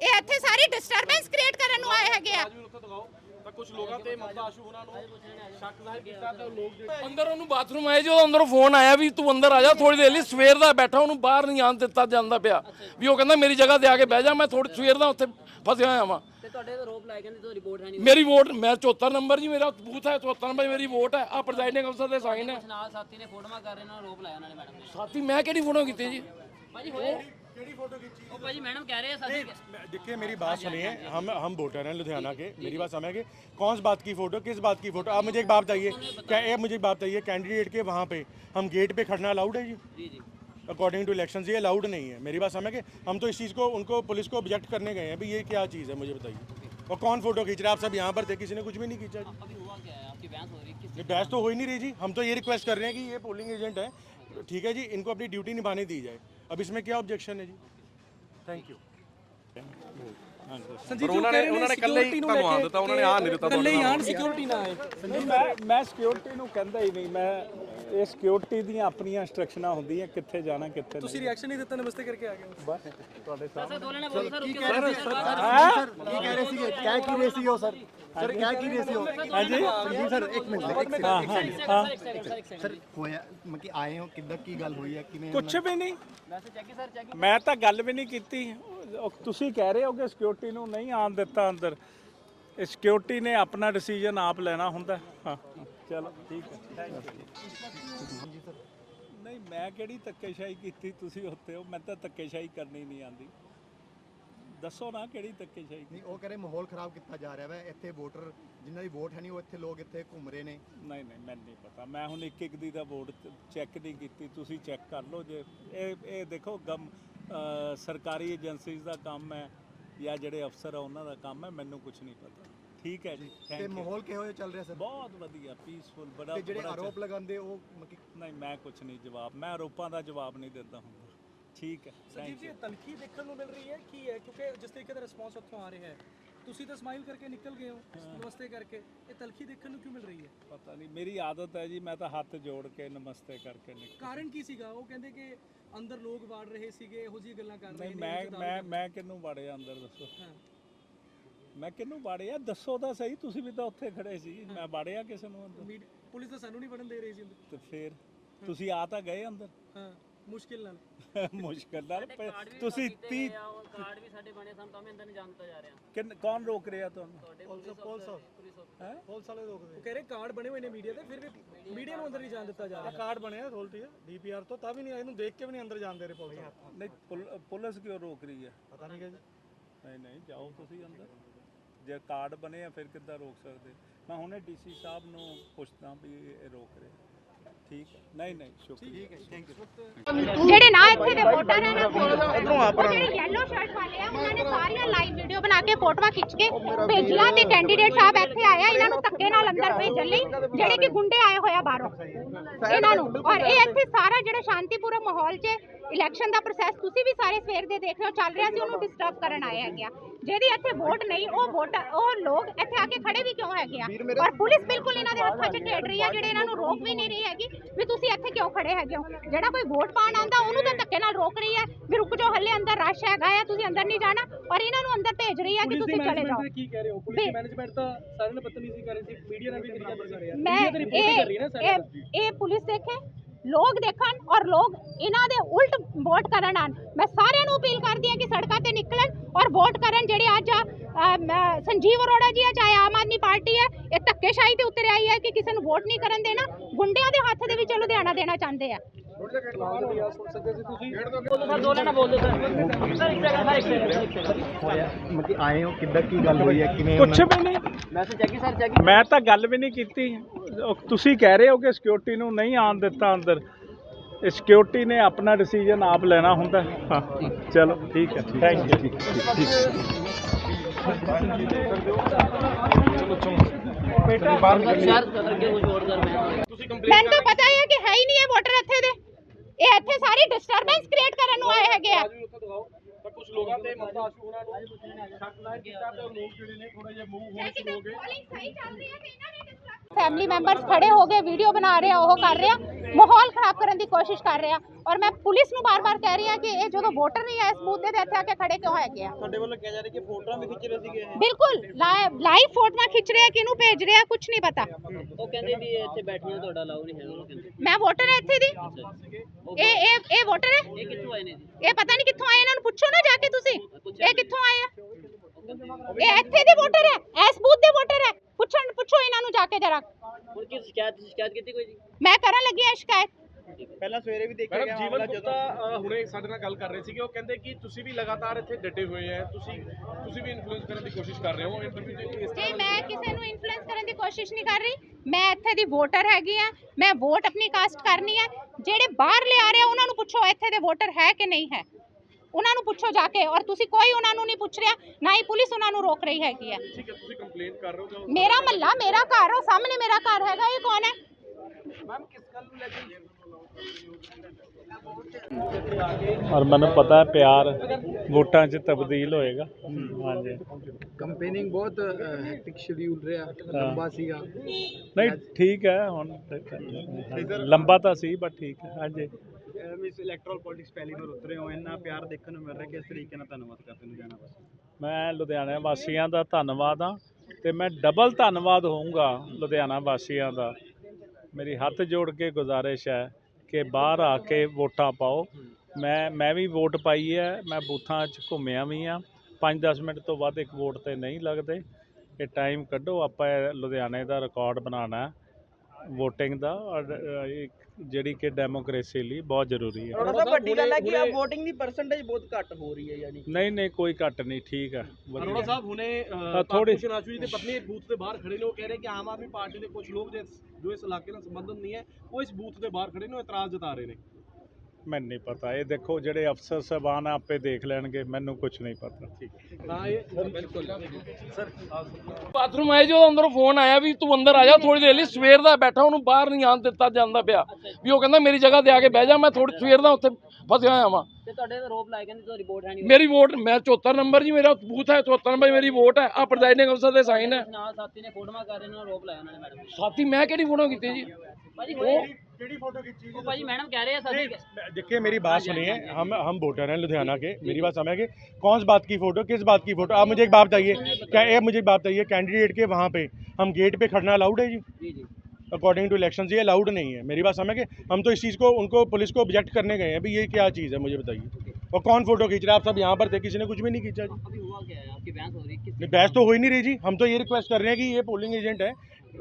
ਇਹ ਇੱਥੇ ਸਾਰੀ disturbance create ਕਰਨ ਨੂੰ ਆਏ ਹੈਗੇ ਆ। ਵੀ ਉੱਥੇ ਦਿਖਾਓ। ਤਾਂ ਕੁਝ ਲੋਕਾਂ ਤੇ ਮਮਤਾ ਆਸ਼ੂ ਉਹਨਾਂ ਨੂੰ। ਸ਼ੱਕ ਜ਼ਾਹਿਰ ਕੀਤਾ ਤਾਂ ਲੋਕ ਅੰਦਰ ਉਹਨੂੰ ਬਾਥਰੂਮ ਆਏ ਜਦੋਂ ਅੰਦਰੋਂ ਫੋਨ ਆਇਆ ਵੀ ਤੂੰ ਅੰਦਰ ਆ ਜਾ ਥੋੜੀ ਦੇਰ ਲਈ ਸਵੇਰ ਦਾ ਬੈਠਾ ਉਹਨੂੰ ਬਾਹਰ ਨਹੀਂ ਆਣ ਦਿੱਤਾ ਜਾਂਦਾ ਪਿਆ। ਵੀ ਉਹ ਕਹਿੰਦਾ ਮੇਰੀ ਜਗ੍ਹਾ ਤੇ ਆ ਕੇ ਬਹਿ ਜਾ ਮੈਂ ਥੋੜੀ ਸਵੇਰ ਦਾ ਉੱਥੇ ਫਸਿਆ ਹੋਇਆ ਵਾਂ। ਤੇ ਤੁਹਾਡੇ ਤਾਂ ਰੋਪ ਲਾਏ ਕਹਿੰਦੇ ਤੁਹਾਡੀ ਰਿਪੋਰਟ ਹੈ ਨਹੀਂ। ਮੇਰੀ ਵੋਟ ਮੈਂ 74 ਨੰਬਰ ਜੀ ਮੇਰਾ ਬੂਥ ਹੈ 74 ਨੰਬਰ ਮੇਰੀ ਵੋਟ ਹੈ। ਆ ਪ੍ਰੈਜ਼ਾਈਡਿੰਗ ਅਫਸਰ ਦੇ ਸਾਈਨ ਹੈ। ਨਾਲ ਸਾਥੀ ਨੇ ਫੋਟੋਆਂ ਕਰ ਰਹੇ ਨਾਲ ਰੋਪ ਲਾਇਆ ਉਹਨਾਂ ਨੇ ਮੈਡਮ ਨੇ। ਸਾਥੀ ਮੈਂ ਕਿਹੜੀ ਫੋਟੋ ਕੀਤੀ ਜੀ? ਭਾਜੀ ਹੋਏ ਕਿਹੜੀ ਫੋਟੋ ਖਿੱਚੀ ਉਹ ਭਾਜੀ ਮੈਡਮ ਕਹਿ ਰਹੇ ਆ ਸਾਥੀ मैं- देखिए मेरी बात सुनिए हम हम वोटर हैं लुधियाना के मेरी बात समझिए कौन सी बात की फ़ोटो किस बात की फ़ोटो आप मुझे एक बात बताइए क्या ये मुझे एक बात बताइए कैंडिडेट के वहाँ पे हम गेट पे खड़ना अलाउड है जी ਜੀ जी अकॉर्डिंग टू इलेक्शन ये अलाउड नहीं है मेरी बात समझ के हम तो इस चीज़ को उनको पुलिस को ऑब्जेक्ट करने गए हैं भाई ये क्या चीज़ है मुझे बताइए और कौन फ़ोटो खींच रहा है आप सब यहाँ पर थे किसी ने कुछ भी नहीं खींचा जी अभी हुआ क्या है आपकी बहस हो रही है किस ये बहस तो हो ही नहीं रही जी हम तो ये रिक्वेस्ट कर रहे हैं कि ये पोलिंग एजेंट है ठीक है जी इनको अपनी ड्यूटी निभाने दी जाए अब इसमें क्या ऑब्जेक्शन है जी थैंक यू ਪਰ ਉਹਨਾਂ ਨੇ ਉਹਨਾਂ ਨੇ ਕੱਲੇ ਹੀ ਤੁਹਾਨੂੰ ਆਣ ਦਿੱਤਾ ਉਹਨਾਂ ਨੇ ਆ ਨਹੀਂ ਦਿੱਤਾ ਕੱਲੇ ਹੀ ਆਣ ਸਿਕਿਉਰਿਟੀ ਨਾ ਆਏ ਨਹੀਂ ਮੈਂ ਮੈਂ ਸਿਕਿਉਰਿਟੀ ਨੂੰ ਕਹਿੰਦਾ ਹੀ ਨਹੀਂ ਮੈਂ ਇਹ ਸਿਕਿਉਰਿਟੀ ਦੀਆਂ ਆਪਣੀਆਂ ਇੰਸਟਰਕਸ਼ਨਾਂ ਹੁੰਦੀਆਂ ਕਿੱਥੇ ਜਾਣਾ ਕਿੱਥੇ ਨਹੀਂ ਤੁਸੀਂ ਰਿਐਕਸ਼ਨ ਨਹੀਂ ਦਿੱਤਾ ਨਮਸਤੇ ਕਰਕੇ ਆ ਗਏ ਬਸ ਤੁਹਾਡੇ ਸਾਹਮਣੇ सर बोले ना बोलो सर उसके बाद ਕੀ ਕਹਿ ਰਹੇ ਸੀਗੇ ਕਹਿ ਕੀ ਰਹੇ ਸੀ ਉਹ ਸਰ ਸਰ ਕਿਆ ਕੀ ਰਹੇ ਸੀ ਹੋ ਹਾਂਜੀ। ਸਰ ਇੱਕ ਮਿੰਟ ਇੱਕ ਸੈਕਿੰਡ ਹਾਂ। ਹਾਂ। ਸਰ ਹੋਇਆ ਮਤਲਬ ਕਿ ਆਏ ਹੋ ਕਿੱਦਾਂ ਕੀ ਗੱਲ ਹੋਈ ਹੈ ਕਿਵੇਂ ਕੁਛ ਵੀ ਨਹੀਂ। ਮੈਂ ਤਾਂ ਗੱਲ ਵੀ ਨਹੀਂ ਕੀਤੀ। ਤੁਸੀਂ ਕਹਿ ਰਹੇ ਹੋ ਕਿ ਸਿਕਿਉਰਿਟੀ ਨੂੰ ਨਹੀਂ ਆਣ ਦਿੱਤਾ ਅੰਦਰ। ਸਿਕਿਉਰਿਟੀ ਨੇ ਆਪਣਾ ਡਿਸੀਜਨ ਆਪ ਲੈਣਾ ਹੁੰਦਾ। ਹਾਂ ਚਲੋ ਠੀਕ ਹੈ। ਨਹੀਂ ਮੈਂ ਕਿਹੜੀ ਤੱਕੇਸ਼ਾਹੀ ਕੀਤੀ ਤੁਸੀਂ ਉੱਤੇ? ਹੋ ਮੈਂ ਤਾਂ ਤੱਕੇਸ਼ਾਹੀ ਕਰਨੀ ਨਹੀਂ ਆਂਦੀ ਦੱਸੋ ਨਾ ਕਿਹੜੀ ਧੱਕੇਸ਼ਾਹੀ ਨਹੀਂ ਉਹ ਕਹ ਰਹੇ ਮਾਹੌਲ ਖਰਾਬ ਕੀਤਾ ਜਾ ਰਿਹਾ ਹੈ ਇੱਥੇ ਵੋਟਰ ਜਿਨ੍ਹਾਂ ਦੀ ਵੋਟ ਹੈ ਨਹੀਂ ਉਹ ਇੱਥੇ ਲੋਕ ਇੱਥੇ ਘੁੰਮ ਰਹੇ ਨੇ। ਨਹੀਂ ਨਹੀਂ ਮੈਨੂੰ ਨਹੀਂ ਪਤਾ। ਮੈਂ ਹੁਣ ਇੱਕ ਇੱਕ ਦੀ ਦਾ ਵੋਟ ਚੈੱਕ ਨਹੀਂ ਕੀਤੀ ਤੁਸੀਂ ਚੈੱਕ ਕਰ ਲਓ ਜੇ। ਇਹ ਇਹ ਦੇਖੋ ਗਮ ਅ, ਸਰਕਾਰੀ ਏਜੰਸੀਜ਼ ਦਾ ਕੰਮ ਹੈ ਜਾਂ ਜਿਹੜੇ ਅਫਸਰ ਆ ਉਹਨਾਂ ਦਾ ਕੰਮ ਹੈ ਮੈਨੂੰ ਕੁਝ ਨਹੀਂ ਪਤਾ। ਠੀਕ ਹੈ ਜੀ ਤੇ ਥੈਂਕ ਯੂ ਮਾਹੌਲ ਕਿਹੋ ਜਿਹਾ ਚੱਲ ਰਿਹਾ ਸਰ? ਬਹੁਤ ਵਧੀਆ ਪੀਸਫੁਲ ਬੜਾ ਤੇ ਜਿਹੜੇ ਬੜਾ ਆਰੋਪ ਲਗਾਉਂਦੇ ਉਹ ਮਤਲਬ ਕਿ ਨਹੀਂ ਮੈਂ ਕੁਝ ਨਹੀਂ ਜਵਾਬ ਮੈਂ ਆਰੋਪਾਂ ਦਾ ਜਵਾਬ ਨਹੀਂ ਦਿੰਦਾ ਹੁੰਦਾ। ਠੀਕ ਹੈ। ਸੰਜੀਵ ਜੀ ਤਲਖੀ ਦੇਖਣ ਨੂੰ ਮਿਲ ਰਹੀ ਹੈ ਕੀ ਹੈ? ਕਿਉਂਕਿ ਜਿਸ ਤਰੀਕੇ ਦਾ ਰਿਸਪੌਂਸ ਉੱਥੋਂ ਆ ਰਿਹਾ ਹੈ। ਤੁਸੀਂ ਤਾਂ ਸਮਾਈਲ ਕਰਕੇ ਨਿਕਲ ਗਏ ਹੋ ਨਮਸਤੇ ਕਰਕੇ। ਇਹ ਤਲਖੀ ਦੇਖਣ ਨੂੰ ਕਿਉਂ ਮਿਲ ਰਹੀ ਹੈ? ਪਤਾ ਨਹੀਂ ਮੇਰੀ ਆਦਤ ਹੈ ਜੀ ਮੈਂ ਤਾਂ ਹੱਥ ਜੋੜ ਕੇ ਨਮਸਤੇ ਕਰਕੇ ਨਿਕਲ ਕਾਰਨ ਕੀ ਸੀਗਾ? ਉਹ ਕਹਿੰਦੇ ਕਿ ਅੰਦਰ ਲੋਕ ਵਾੜ ਰਹੇ ਸੀਗੇ ਇਹੋ ਜਿਹੀ ਗੱਲਾਂ ਕਰ ਰਹੇ ਨੇ ਮੈਂ ਮੈਂ ਮੈਂ ਕਿਹਨੂੰ ਵਾੜਿਆ ਅੰਦਰ ਦੱਸੋ। ਮੈਂ ਕਿਹਨੂੰ ਵਾੜਿਆ? ਦੱਸੋ ਤਾਂ ਸਹੀ ਤੁਸੀਂ ਵੀ ਤਾਂ ਉੱਥੇ ਖੜੇ ਸੀ। ਮੈਂ ਵਾੜਿਆ ਕਿਸੇ ਨੂੰ ਅੰਦਰ? ਪੁਲਿਸ ਤਾਂ ਸਾਨੂੰ ਨਹੀਂ ਵੜਨ ਦੇ ਰਹੀ ਸੀ ਅੰਦਰ। ਤੇ ਫੇਰ ਤੁਸੀਂ ਆ ਤਾਂ ਗਏ ਅੰਦਰ? ਹਾਂ। ਮੁਸ਼ਕਿਲ ਨਾਲ। ਮੁਸ਼ਕਲ ਨਾਲ। ਤੁਸੀਂ 30 ਕਾਰਡ ਵੀ ਸਾਡੇ ਬਣੇ ਸਨ ਤਾਂ ਮੈਂ ਅੰਦਰ ਨਹੀਂ ਜਾਂਦਾ ਜਾ ਰਿਹਾ। ਕਿੰਨ- ਕੌਣ ਰੋਕ ਰਿਹਾ ਤੁਹਾਨੂੰ? ਪੁਲਿਸ ਪੁਲਿਸ ਹੈ? ਪੁਲਿਸ ਵਾਲੇ ਉਹ ਰੋਕਦੇ ਕਹਿ ਰਹੇ ਕਾਰਡ ਬਣੇ ਹੋਏ ਨੇ ਮੀਡੀਆ ਦੇ ਫਿਰ ਵੀ ਮੀਡੀਆ ਨੂੰ ਅੰਦਰ ਨਹੀਂ ਜਾਣ ਦਿੱਤਾ ਜਾ ਰਿਹਾ। ਕਾਰਡ ਬਣਿਆ ਅਥਾਰਟੀ ਡੀਪੀਆਰ ਤੋਂ ਤਾਂ ਵੀ ਨਹੀਂ ਇਹਨੂੰ ਦੇਖ ਕੇ ਵੀ ਨਹੀਂ ਅੰਦਰ ਜਾਣ ਦੇ ਰਹੇ ਪੁਲਿਸ ਨਹੀਂ ਪੁਲਿਸ ਕਿਉਂ ਰੋਕ ਰਹੀ ਹੈ? ਪਤਾ ਨਹੀਂ ਕਿ ਨਹੀਂ ਨਹੀਂ ਜਾਓ ਤੁਸੀਂ ਅੰਦਰ। ਜੇ ਕਾਰਡ ਬਣੇ ਆ ਫਿਰ ਕਿੱਦਾਂ ਰੋਕ ਸਕਦੇ? ਮੈਂ ਹੁਣੇ ਡੀਸੀ ਸਾਹਿਬ ਨੂੰ ਪੁੱਛਦਾ ਵੀ ਇਹ ਰੋਕ ਰਹੇ ਠੀਕ ਹੈ। ਨਹੀਂ ਨਹੀਂ ਸ਼ੁਕਰੀਆ। ਜਿਹੜੇ ਨਾ ਇੱਥੇ ਦੇ ਵੋਟਰ ਹੈ ਨਾ ਉਹ ਜਿਹੜੇ ਯੈਲੋ ਸ਼ਰਟ ਵਾਲੇ ਆ ਉਹਨਾਂ ਨੇ ਸਾਰੀਆਂ ਲਾਈਵ ਵੀਡੀਓ ਬਣਾ ਕੇ ਫੋਟੋਆਂ ਖਿੱਚ ਕੇ ਭੇਜੀਆਂ ਤੇ ਕੈਂਡੀਡੇਟ ਸਾਹਿਬ ਇੱਥੇ ਆਇਆ ਇਹਨਾਂ ਨੂੰ ਧੱਕੇ ਨਾਲ ਅੰਦਰ ਭੇਜਣ ਲਈ ਜਿਹੜੇ ਕਿ ਗੁੰਡੇ ਆਏ ਹੋਇਆ ਬਾਹਰੋਂ। ਇਹਨਾਂ ਨੂੰ। ਔਰ ਇਹ ਇੱਥੇ ਸਾਰਾ ਜਿਹੜਾ ਸ਼ਾਂਤੀਪੂਰਨ ਮਾਹੌਲ 'ਚ ਇਲੈਕਸ਼ਨ ਦਾ ਪ੍ਰੋਸੈਸ ਤੁਸੀਂ ਵੀ ਸਾਰੇ ਸਵੇਰ ਦੇ ਦੇਖ ਰਹੇ ਹੋ ਚੱਲ ਰਿਹਾ ਸੀ ਉਹਨੂੰ ਡਿਸਟਰਬ ਕਰਨ ਆਏ ਹੈਗੇ ਆ। ਜਿਹਦੀ ਇੱਥੇ ਵੋਟ ਨਹੀਂ ਉਹ ਵੋਟ ਉਹ ਲੋਕ ਇੱਥੇ ਆ ਕੇ ਖੜੇ ਵੀ ਕਿਉਂ ਹੈਗੇ ਆ? ਔਰ ਪੁਲਿਸ ਬਿਲਕੁਲ ਇਹਨਾਂ ਦੇ ਹੱਥਾਂ 'ਚ ਢੇੜ ਰਹੀ ਆ ਜਿਹੜੇ ਇਹਨਾਂ ਨੂੰ ਰੋਕ ਵੀ ਨਹੀਂ ਰਹੀ ਹੈਗੀ ਵੀ ਤੁਸੀਂ ਇੱਥੇ ਕਿਉਂ ਖੜੇ ਹੈਗੇ ਹੋ? ਜਿਹੜਾ ਕੋਈ ਵੋਟ ਪਾਣ ਆਂਦਾ ਉਹਨੂੰ ਤਾਂ ਧੱਕੇ ਨਾਲ ਰੋਕ ਰਹੀ ਹੈ ਵੀ ਰੁਕ ਜਾਓ ਹੱਲੇ ਅੰਦਰ ਰਸ਼ ਹੈਗਾ ਆ ਤੁਸੀਂ ਅੰਦਰ ਨਹੀਂ ਜਾਣਾ। ਔਰ ਇਹਨਾਂ ਨੂੰ ਅੰਦਰ ਭੇਜ ਰਹੀ ਹੈ ਕਿ ਤੁਸੀਂ ਚਲੇ ਜਾਓ। ਮੈਨੇਜਮੈਂਟ ਕੀ ਕਹਿ ਰਹੇ ਹੋ? ਪੁਲਿਸ ਦੀ ਵੀ- ਮੈਨੇਜਮੈਂਟ ਤਾਂ ਸਾਰਿਆਂ ਨੇ ਬਦਤਮੀਜ਼ੀ ਕਰ ਰਹੀ ਸੀ ਮੀਡੀਆ ਨੇ ਵੀ ਕਰੀ ਜਾਂਦੀ ਸੀ। ਮੈਂ ਮੀਡੀਆ ਤਾਂ ਰਿਪੋਰਟ ਕਰ ਰਹੀ ਹੈ ਨਾ ਸਾਰੇ ਇਹ ਇਹ ਪੁਲਿਸ ਦੇਖੇ? ਲੋਕ ਦੇਖਣ ਔਰ ਲੋਕ ਇਹਨਾਂ ਦੇ ਉਲਟ ਵੋਟ ਕਰਨ ਆਣ ਮੈਂ ਸਾਰਿਆਂ ਨੂੰ ਅਪੀਲ ਕਰਦੀ ਹਾਂ ਕਿ ਸੜਕਾਂ ਤੇ ਨਿਕਲਣ ਔਰ ਵੋਟ ਕਰਨ ਜਿਹੜੇ ਅੱਜ ਸੰਜੀਵ ਅਰੋੜਾ ਜੀ ਆ ਚਾਹੇ ਆਮ ਆਦਮੀ ਪਾਰਟੀ ਹੈ ਇਹ ਧੱਕੇਸ਼ਾਹੀ ਤੇ ਉਤਰ ਆਈ ਹੈ ਕਿ ਕਿਸੇ ਨੂੰ ਵੋਟ ਨਹੀਂ ਕਰਨ ਦੇਣਾ। ਗੁੰਡਿਆਂ ਦੇ ਹੱਥ ਦੇ ਵਿੱਚ ਲੁਧਿਆਣਾ ਦੇਣਾ ਚਾਹੁੰਦੇ ਆ। ਕੁਛ ਵੀ ਨਹੀਂ ਮੈਂ ਤਾਂ ਗੱਲ ਵੀ ਨਹੀਂ ਕੀਤੀ। ਤੁਸੀਂ ਕਹਿ ਰਹੇ ਹੋ ਕਿ ਸਿਕਿਉਰਿਟੀ ਨੂੰ ਨਹੀਂ ਆਣ ਦਿੱਤਾ ਅੰਦਰ। ਇਹ ਸਿਕਿਉਰਿਟੀ ਨੇ ਆਪਣਾ ਡਿਸੀਜਨ ਆਪ ਲੈਣਾ ਹੁੰਦਾ। ਹਾਂ ਚਲੋ ਠੀਕ ਹੈ ਥੈਂਕ ਯੂ ਮੈਨੂੰ ਤਾਂ ਪਤਾ ਹੈ ਕਿ ਹੈ ਹੀ ਨਹੀਂ ਇਹ ਵਾਟਰ ਇੱਥੇ ਦੇ। ਇਹ ਇੱਥੇ ਸਾਰੀ ਡਿਸਟਰਬੈਂਸ ਕ੍ਰੀਏਟ ਕਰਨ ਨੂੰ ਆਏ ਹੈਗੇ ਆ। ਕੁਝ ਲੋਕਾਂ ਤੇ ਮਮਤਾ ਆਸ਼ੂ ਉਹਨਾਂ ਨੂੰ। ਸ਼ੱਕ ਜ਼ਾਹਿਰ ਕੀਤਾ ਤੇ ਉਹ ਲੋਕ ਜਿਹੜੇ ਨੇ ਥੋੜੇ ਜਿਹਾ ਮੂਵ ਹੋਣੇ ਸ਼ੁਰੂ ਹੋ ਗਏ ਫੈਮਿਲੀ ਮੈਂਬਰਸ ਖੜੇ ਹੋ ਗਏ ਵੀਡੀਓ ਬਣਾ ਰਹੇ ਆ ਉਹ ਕਰ ਰਿਹਾ। ਮਾਹੌਲ ਖਰਾਬ ਕਰਨ ਦੀ ਕੋਸ਼ਿਸ਼ ਕਰ ਰਿਹਾ। ਔਰ ਮੈਂ ਪੁਲਿਸ ਨੂੰ ਬਾਰ-ਬਾਰ ਕਹਿ ਰਹੀ ਹਾਂ ਕਿ ਇਹ ਜਦੋਂ ਵੋਟਰ ਨਹੀਂ ਹੈ ਇਸ ਬੂਥ ਦੇ ਤੇ ਇੱਥੇ ਆ ਕੇ ਖੜੇ ਕਿਉਂ ਹੈਗੇ ਆ? ਤੁਹਾਡੇ ਵੱਲੋਂ ਕਿਹਾ ਜਾ ਰਿਹਾ ਕਿ ਫੋਟੋਆਂ ਵੀ ਖਿੱਚ ਰਹੇ ਸੀਗੇ ਬਿਲਕੁਲ ਲਾਈਵ ਫੋਟੋਆਂ ਖਿੱਚ ਰਿਹਾ ਕਿਹਨੂੰ ਭੇਜ ਰਿਹਾ ਕੁਝ ਨਹੀਂ ਪਤਾ। ਉਹ ਕਹਿੰਦੇ ਵੀ ਇੱਥੇ ਬੈਠਣਾ ਤੁਹਾਡਾ ਅਲਾਉ ਨਹੀਂ ਹੈ ਉਹ ਕਹਿੰਦੇ। ਮੈਂ ਵੋਟਰ ਹਾਂ ਇੱਥੇ ਦੀ। ਇਹ ਇਹ ਇਹ ਵੋਟਰ ਹੈ? ਇਹ ਕਿੱਥੋਂ ਆਏ ਨੇ ਜੀ? ਇਹ ਪਤਾ ਨਹੀਂ ਕਿੱਥੋਂ ਆਏ ਪੁੱਛੋ ਨਾ ਜਾ ਕੇ ਤੁਸੀਂ। ਇਹ ਕਿੱਥੋਂ ਆਏ ਆ? ਇਹ ਇੱਥੇ ਦੇ ਵੋਟਰ ਹੈ ਇਸ ਬੂਥ ਦੇ ਵੋਟਰ ਹੈ। ਪੁੱਛਣ ਪੁੱਛੋ ਇਹਨਾਂ ਨੂੰ ਜਾ ਕੇ ਜਰਾ। ਹੁਣ ਕੀ ਸ਼ਿਕਾਇਤ ਸ਼ਿਕਾਇਤ ਕੀਤੀ ਕੋਈ ਜੀ? ਮੈਂ ਕਰਨ ਲੱਗੀ ਹਾਂ ਸ਼ਿਕਾਇਤ। ਪਹਿਲਾਂ ਸਵੇਰੇ ਵੀ ਦੇਖਿਆ ਮੈਡਮ ਜੀਵਨ ਗੁਪਤਾ ਹੁਣੇ ਸਾਡੇ ਨਾਲ ਗੱਲ ਕਰ ਰਹੇ ਸੀਗੇ। ਉਹ ਕਹਿੰਦੇ ਕਿ ਤੁਸੀਂ ਵੀ ਲਗਾਤਾਰ ਇੱਥੇ ਡਟੇ ਹੋਏ ਆ। ਤੁਸੀਂ ਤੁਸੀਂ ਵੀ ਇਨਫਲੂਐਂਸ ਕਰਨ ਦੀ ਕੋਸ਼ਿਸ਼ ਕਰ ਰਹੇ ਹੋ। ਇੰਟਰਵਿਊ ਦੇ ਇਸ ਜੀ ਮੈਂ ਕਿਸੇ ਨੂੰ ਇਨਫਲੂਐਂਸ ਕਰਨ ਦੀ ਕੋਸ਼ਿਸ਼ ਨਹੀਂ ਕਰ ਰਹੀ। ਮੈਂ ਇੱਥੇ ਦੀ ਵੋਟਰ ਹੈਗੀ ਆ। ਮੈਂ ਵੋਟ ਆਪਣੀ ਕਾਸਟ ਕਰਨੀ ਹੈ ਜਿਹੜੇ ਬਾਹਰ ਲੈ ਆ ਰਹੇ ਆ ਉਹਨਾਂ ਨੂੰ ਪੁੱਛੋ ਇੱਥੇ ਦੇ ਵੋਟਰ ਹੈ ਕਿ ਨਹੀਂ ਹੈ। ਉਹਨਾਂ ਨੂੰ ਪੁੱਛੋ ਜਾ ਕੇ ਔਰ ਤੁਸੀਂ ਕੋਈ ਉਹਨਾਂ ਨੂੰ ਨਹੀਂ ਪੁੱਛ ਰਿਹਾ ਨਾ ਹੀ ਪੁਲਿਸ ਉਹਨਾਂ ਨੂੰ ਰੋਕ ਰਹੀ ਹੈਗੀ ਹੈ। ਠੀਕ ਹੈ ਤੁਸੀਂ ਕੰਪਲੇਂਟ ਕਰ ਰਹੇ ਹੋ ਤਾਂ ਮੇਰਾ ਮਹੱਲਾ ਮੇਰਾ ਘਰ ਉਹ ਸਾਹਮਣੇ ਮੇਰਾ ਘਰ ਹੈਗਾ ਇਹ ਕੌਣ ਹੈ? ਔਰ ਮੈਨੂੰ ਪਤਾ ਹੈ ਪਿਆਰ ਵੋਟਾਂ 'ਚ ਤਬਦੀਲ ਹੋਏਗਾ। ਹਾਂਜੀ। ਕੰਪੇਨਿੰਗ ਬਹੁਤ ਹੈਕਟਿਕ ਸ਼ਡਿਊਲ ਰਿਹਾ ਲੰਬਾ ਸੀਗਾ। ਨਹੀਂ ਠੀਕ ਹੈ ਹੁਣ ਲੰਬਾ ਤਾਂ ਸੀ ਬਟ ਠੀਕ ਹੈ ਹਾਂਜੀ। ਮਿਸ ਇਲੈਕਟਰਲ ਪੋਲਿਟਿਕਸ ਪਹਿਲੀ ਵਾਰ ਉਤਰੇ ਹੋ, ਇੰਨਾ ਪਿਆਰ ਦੇਖਣ ਨੂੰ ਮਿਲ ਰਿਹਾ ਕਿਸ ਤਰੀਕੇ ਨਾਲ ਧੰਨਵਾਦ ਕਰਦੇ ਨੂੰ ਜਾਣਾ ਮੈਂ ਲੁਧਿਆਣਾ ਵਾਸੀਆਂ ਦਾ ਧੰਨਵਾਦ ਹਾਂ ਤੇ ਮੈਂ ਡਬਲ ਧੰਨਵਾਦ ਹੋਊਂਗਾ ਲੁਧਿਆਣਾ ਵਾਸੀਆਂ ਦਾ। ਮੇਰੀ ਹੱਥ ਜੋੜ ਕੇ ਗੁਜ਼ਾਰਿਸ਼ ਹੈ ਕਿ ਬਾਹਰ ਆ ਕੇ ਵੋਟਾਂ ਪਾਓ। ਮੈਂ ਮੈਂ ਵੀ ਵੋਟ ਪਾਈ ਹੈ, ਮੈਂ ਬੂਥਾਂ 'ਚ ਘੁੰਮਿਆ ਵੀ ਆ 5-10 ਮਿੰਟ ਤੋਂ ਵੱਧ ਇੱਕ ਵੋਟ ਤੇ ਨਹੀਂ ਲੱਗਦੇ। ਇਹ ਟਾਈਮ ਕੱਢੋ, ਆਪਾਂ ਲੁਧਿਆਣੇ ਦਾ ਰਿਕਾਰਡ ਬਣਾਉਣਾ VOTING ਦਾ ਔਰ ਇੱਕ ਜਿਹੜੀ ਕਿ ਡੈਮੋਕ੍ਰੇਸੀ ਲਈ ਬਹੁਤ ਜ਼ਰੂਰੀ ਹੈ। ਥੋੜਾ ਸਾ ਵੱਡੀ ਗੱਲ ਹੈ ਕਿ ਆ VOTING ਦੀ ਪਰਸੈਂਟੇਜ ਬਹੁਤ ਘੱਟ ਹੋ ਰਹੀ ਹੈ ਯਾਨੀ। ਨਹੀਂ ਨਹੀਂ ਕੋਈ ਘੱਟ ਨਹੀਂ ਠੀਕ ਹੈ ਅਰੋੜਾ ਸਾਹਿਬ ਹੁਣੇ ਥੋੜੀ- ਆਸ਼ੂ ਜੀ ਦੇ ਪਤਨੀ ਬੂਥ ਦੇ ਬਾਹਰ ਖੜੇ ਨੇ ਉਹ ਕਹਿ ਰਹੇ ਕਿ ਆਮ ਆਦਮੀ ਪਾਰਟੀ ਦੇ ਕੁਝ ਲੋਕ ਜੇ ਜੋ ਇਸ ਇਲਾਕੇ ਨਾਲ ਸੰਬੰਧਿਤ ਨਹੀਂ ਹੈ ਉਹ ਇਸ ਬੂਥ ਦੇ ਬਾਹਰ ਖੜੇ ਨੇ ਉਹ ਇਤਰਾਜ਼ ਜਤਾ ਰਹੇ ਨੇ। ਮੈਨੂੰ ਨਹੀਂ ਪਤਾ। ਇਹ ਦੇਖੋ ਜਿਹੜੇ ਅਫਸਰ ਸਾਹਿਬਾਨ ਆ ਆਪੇ ਦੇਖ ਲੈਣਗੇ ਮੈਨੂੰ ਕੁਝ ਨਹੀਂ ਪਤਾ। ਹਾਂ। ਇਹ ਬਿਲਕੁਲ। ਸਰ ਬਾਥਰੂਮ ਆਏ ਜੋ ਅੰਦਰੋਂ ਫੋਨ ਆਇਆ ਵੀ ਤੂੰ ਅੰਦਰ ਆ ਜਾ ਥੋੜੀ ਦੇਰ ਲਈ ਸਵੇਰ ਦਾ ਬੈਠਾ ਉਹਨੂੰ ਬਾਹਰ ਨਹੀਂ ਆਉਣ ਦਿੱਤਾ ਜਾਂਦਾ ਪਿਆ। ਵੀ ਉਹ ਕਹਿੰਦਾ ਮੇਰੀ ਜਗ੍ਹਾ ਤੇ ਆ ਕੇ ਬਹਿ ਜਾ ਮੈਂ ਥੋੜੀ ਸਵੇਰ ਦਾ ਉੱਥੇ ਫਸਿਆ ਹੋਇਆ ਵਾਂ। ਤੇ ਤੁਹਾਡੇ ਤਾਂ ਰੋਪ ਲਾਏ ਕਹਿੰਦੇ ਤੁਹਾਡੀ ਰਿਪੋਰਟ ਹੈ ਨਹੀਂ ਮੇਰੀ ਵੋਟ ਮੈਂ 74 ਨੰਬਰ ਜੀ ਮੇਰਾ ਬੂਥ ਹੈ 74 ਨੰਬਰ ਮੇਰੀ ਵੋਟ ਹੈ ਆ ਪ੍ਰੈਜ਼ਾਈਡਿੰਗ ਅਫਸਰ ਦੇ ਸਾਈਨ ਹੈ ਨਾਲ ਸਾਥੀ ਨੇ ਫੋਟੋਆਂ ਕਰ ਰਹੇ ਨੇ ਰੋਪ ਲਾਇਆ ਉਹਨਾਂ ਨੇ ਮੈਡਮ ਸਾਥੀ ਮੈਂ ਕਿਹੜੀ ਫੋਟੋ ਕੀਤੀ ਜੀ ਭਾਜੀ ਹੁਣੇ केड़ी फोटो खींची ਉਹ ਭਾਜੀ ਮੈਡਮ ਕਹਿ ਰਹੇ ਆ ਸਾਥੀ देखिए मेरी बात सुनिए हम हम वोटर हैं लुधियाना के मेरी बात समझ गए कौन सी बात की फोटो किस बात की फोटो आप मुझे एक बात बताइए क्या ये मुझे एक बात बताइए कैंडिडेट के वहाँ पे हम गेट पे खड़ना अलाउड है जी ਜੀ ਜੀ अकॉर्डिंग टू इलेक्शन ये अलाउड नहीं है मेरी बात समझ गए हम तो इस चीज़ को उनको पुलिस को ऑब्जेक्ट करने गए हैं भाई ये क्या चीज़ है मुझे बताइए और कौन फोटो खींच रहा है आप सब यहाँ पर थे किसी ने कुछ भी नहीं खींचा जी अभी हुआ क्या है आपकी बहस हो रही है किस नहीं बहस तो हो ही नहीं रही जी हम तो ये रिक्वेस्ट कर रहे हैं कि ये पोलिंग एजेंट है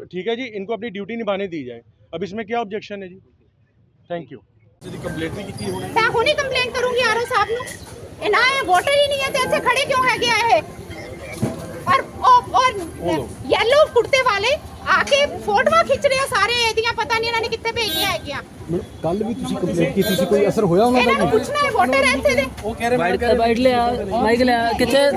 ठीक है जी इनको अपनी ड्यूटी निभाने दी जाए अब इसमें क्या ऑब्जेक्शन है जी थैंक यू ਕੰਪਲੇਂਟ ਨਹੀਂ ਕੀਤੀ ਹੋਣੀ ਮੈਂ ਹੁਣੀ ਕੰਪਲੇਂਟ ਕਰੂੰਗੀ ਆਰਓ ਸਾਹਿਬ ਨੂੰ ਇਹ ਨਾ ਇਹ ਵੋਟਰ ਹੀ ਨਹੀਂ ਹੈ ਤੇ ਇੱਥੇ ਖੜੇ ਕਿਉਂ ਹੈਗੇ ਆ ਇਹ ਔਰ ਉਹ- ਔਰ ਯੈਲੋ ਕੁੜਤੇ ਵਾਲੇ ਆ ਕੇ ਫੋਟੋਆਂ ਖਿੱਚ ਰਹੇ ਆ ਸਾਰੇ ਇਹਦੀਆਂ ਪਤਾ ਨਹੀਂ ਇਹਨਾਂ ਨੇ ਕਿੱਥੇ ਭੇਜੀਆਂ ਹੈਗੀਆਂ। ਕੱਲ ਵੀ ਤੁਸੀਂ ਕੰਪਲੇਂਟ ਕੀਤੀ ਸੀ ਕੋਈ ਅਸਰ ਹੋਇਆ ਉਹਨਾਂ ਇਹਨਾਂ ਨੂੰ ਪੁੱਛਣਾ ਹੈ ਵੋਟਰ ਇੱਥੇ ਦੇ। ਉਹ ਕਹਿ ਰਹੇ ਬਾਈਟ ਲਿਆ ਮਾਈਕ ਲਿਆ ਕਿੱਥੇ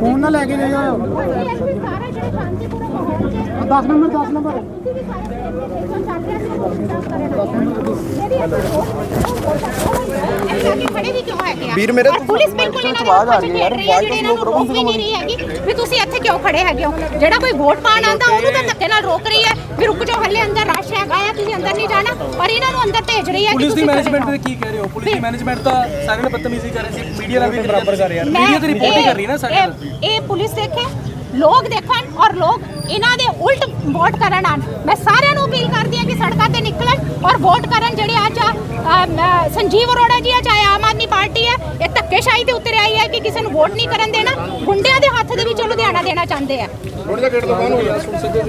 ਫੋਨ ਨਾ ਲੈ ਕੇ ਜਾਓ ਸਾਰੇ ਜਿਹੜੇ ਸ਼ਾਂਤੀਪੂਰਨ ਮਾਹੌਲ 'ਚ 10 ਨੰਬਰ 10 ਨੰਬਰ। ਵੀਰ ਮੇਰੇ ਪੁਲਿਸ ਬਿਲਕੁਲ ਇਹਨਾਂ ਆਵਾਜ਼ ਆ ਰਹੀ ਹੈ ਯਾਰ ਵਾਈਟ ਲੋਕ ਰੋਕ ਨਹੀਂ ਰਹੀ ਹੈਗੀ। ਵੀ ਤੁਸੀਂ ਇੱਥੇ ਕਿਉਂ ਖੜੇ ਹੈਗੇ ਹੋ? ਜਿਹੜਾ ਕੋਈ ਵੋਟ ਪਾਣ ਆਂਦਾ ਉਹਨੂੰ ਤਾਂ ਧੱਕੇ ਨਾਲ ਰੋਕ ਰਹੀ ਹੈ। ਵੀ ਰੁਕ ਜਾਓ ਹੱਲੇ ਅੰਦਰ ਰਸ਼ ਹੈਗਾ ਆ ਤੁਸੀਂ ਅੰਦਰ ਨਹੀਂ ਜਾਣਾ। ਪਰ ਇਹਨਾਂ ਨੂੰ ਅੰਦਰ ਭੇਜ ਰਹੀ ਹੈ ਕਿ ਪੁਲਿਸ ਦੀ ਮੈਨੇਜਮੈਂਟ। ਤੇ ਕੀ ਕਹਿ ਰਹੇ ਹੋ? ਪੁਲਿਸ ਦੀ ਮੈਨੇਜਮੈਂਟ ਤਾਂ ਸਾਰੇ ਨਾਲ ਬਦਤਮੀਜ਼ੀ ਕਰ ਰਹੀ ਸੀ ਮੀਡੀਆ ਨਾਲ ਵੀ ਬਰਾਬਰ ਕਰ ਯਾਰ। ਮੀਡੀਆ ਤੇ ਰਿਪੋਰਟ ਹੀ ਇਹ- ਕਰ ਰਹੀ ਹੈ ਨਾ ਸਾਡੇ ਨਾਲ ਇਹ- ਪੁਲਿਸ ਦੇਖੇ ਲੋਕ ਦੇਖਣ ਔਰ ਲੋਕ ਇਹਨਾਂ ਦੇ ਉਲਟ ਵੋਟ ਕਰਨ ਆਣ। ਮੈਂ ਸਾਰਿਆਂ ਨੂੰ ਅਪੀਲ ਕਰਦੀ ਹਾਂ ਕਿ ਸੜਕਾਂ ਤੇ ਨਿਕਲਣ ਔਰ ਵੋਟ ਕਰਨ ਜਿਹੜੇ ਅੱਜ ਸੰਜੀਵ ਅਰੋੜਾ ਜੀ ਆ ਚਾਹੇ ਆਮ ਆਦਮੀ ਪਾਰਟੀ ਹੈ ਇਹ ਧੱਕੇਸ਼ਾਹੀ ਤੇ ਉਤਰ ਆਈ ਹੈ ਕਿ ਕਿਸੇ ਨੂੰ ਵੋਟ ਨਹੀਂ ਕਰਨ ਦੇਣਾ। ਗੁੰਡਿਆਂ ਦੇ ਹੱਥ ਦੇ ਵਿੱਚ ਲੁਧਿਆਣਾ ਦੇਣਾ ਚਾਹੁੰਦੇ ਆ।